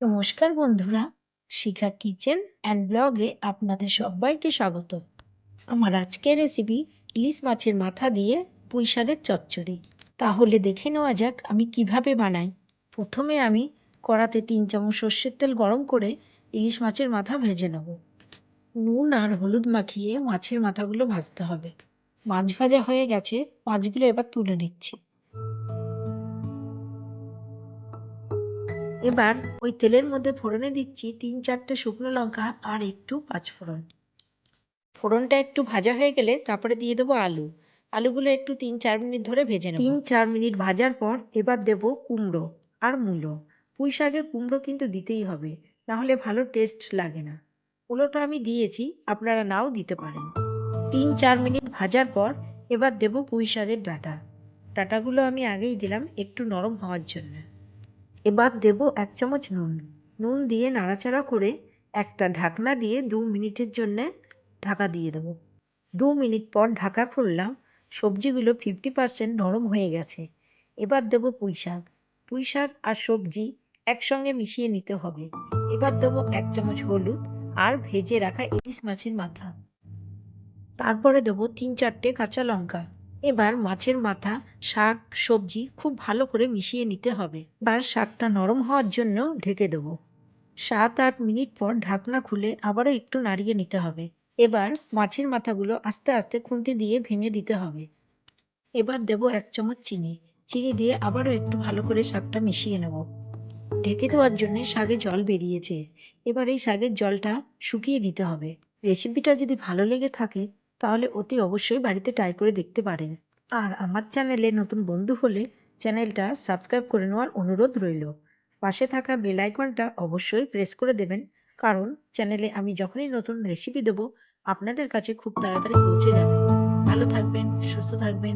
নমস্কার বন্ধুরা, শিখা kitchen and ব্লগে আপনাদের সবাইকে স্বাগত। আমার আজকের রেসিপি ইলিশ মাছের মাথা দিয়ে পুঁই শাকের চচ্চড়ি। তাহলে দেখে নেওয়া যাক আমি কীভাবে বানাই। প্রথমে আমি কড়াতে তিন চামচ সর্ষের তেল গরম করে ইলিশ মাছের মাথা ভেজে নেব। নুন আর হলুদ মাখিয়ে মাছের মাথাগুলো ভাজতে হবে। মাছ ভাজা হয়ে গেছে, মাছগুলো এবার তুলে নিচ্ছি। এবার ওই তেলের মধ্যে ফোড়নে দিচ্ছি তিন চারটে শুকনো লঙ্কা আর একটু পাঁচফোড়ন ফোড়নটা একটু ভাজা হয়ে গেলে তারপরে দিয়ে দেবো আলু। আলুগুলো একটু তিন চার মিনিট ধরে ভেজে নেব। তিন চার মিনিট ভাজার পর এবার দেবো কুমড়ো আর মূলো। পুঁই শাকের কুমড়ো কিন্তু দিতেই হবে নাহলে ভালো টেস্ট লাগে না। মূলোটা আমি দিয়েছি, আপনারা নাও দিতে পারেন। তিন চার মিনিট ভাজার পর এবার দেবো পুঁই শাকের ডাটা। ডাটাগুলো আমি আগেই দিলাম একটু নরম হওয়ার জন্য। এবার দেব এক চামচ নুন। নুন দিয়ে নাড়াচাড়া করে একটা ঢাকনা দিয়ে দু মিনিটের জন্যে ঢাকা দিয়ে দেবো। দু মিনিট পর ঢাকা খুললাম, সবজিগুলো ফিফটি পার্সেন্ট নরম হয়ে গেছে। এবার দেবো পুঁই শাক। পুঁই শাক আর সবজি একসঙ্গে মিশিয়ে নিতে হবে। এবার দেবো এক চামচ হলুদ আর ভেজে রাখা ইলিশ মাছের মাথা। তারপরে দেবো তিন চারটে কাঁচা লঙ্কা। এবার মাছের মাথা, শাক, সবজি খুব ভালো করে মিশিয়ে নিতে হবে। এবার শাকটা নরম হওয়ার জন্য ঢেকে দেবো। সাত, আট মিনিট পর ঢাকনা খুলে আবারও একটু নাড়িয়ে নিতে হবে। এবার মাছের মাথাগুলো আস্তে আস্তে খুন্তি দিয়ে ভেঙে দিতে হবে। এবার দেবো এক চামচ চিনি। চিনি দিয়ে আবারও একটু ভালো করে শাকটা মিশিয়ে নেব। ঢেকে দেওয়ার জন্য শাকে জল বেরিয়েছে। এবার এই শাকের জলটা শুকিয়ে দিতে হবে। রেসিপিটা যদি ভালো লেগে থাকে তাহলে অতি অবশ্যই বাড়িতে ট্রাই করে দেখতে পারেন। আর আমার চ্যানেলে নতুন বন্ধু হলে চ্যানেলটা সাবস্ক্রাইব করে নেওয়ার অনুরোধ রইল। পাশে থাকা বেল আইকনটা অবশ্যই প্রেস করে দেবেন, কারণ চ্যানেলে আমি যখনই নতুন রেসিপি দেবো, আপনাদের কাছে খুব তাড়াতাড়ি পৌঁছে যাবে। ভালো থাকবেন, সুস্থ থাকবেন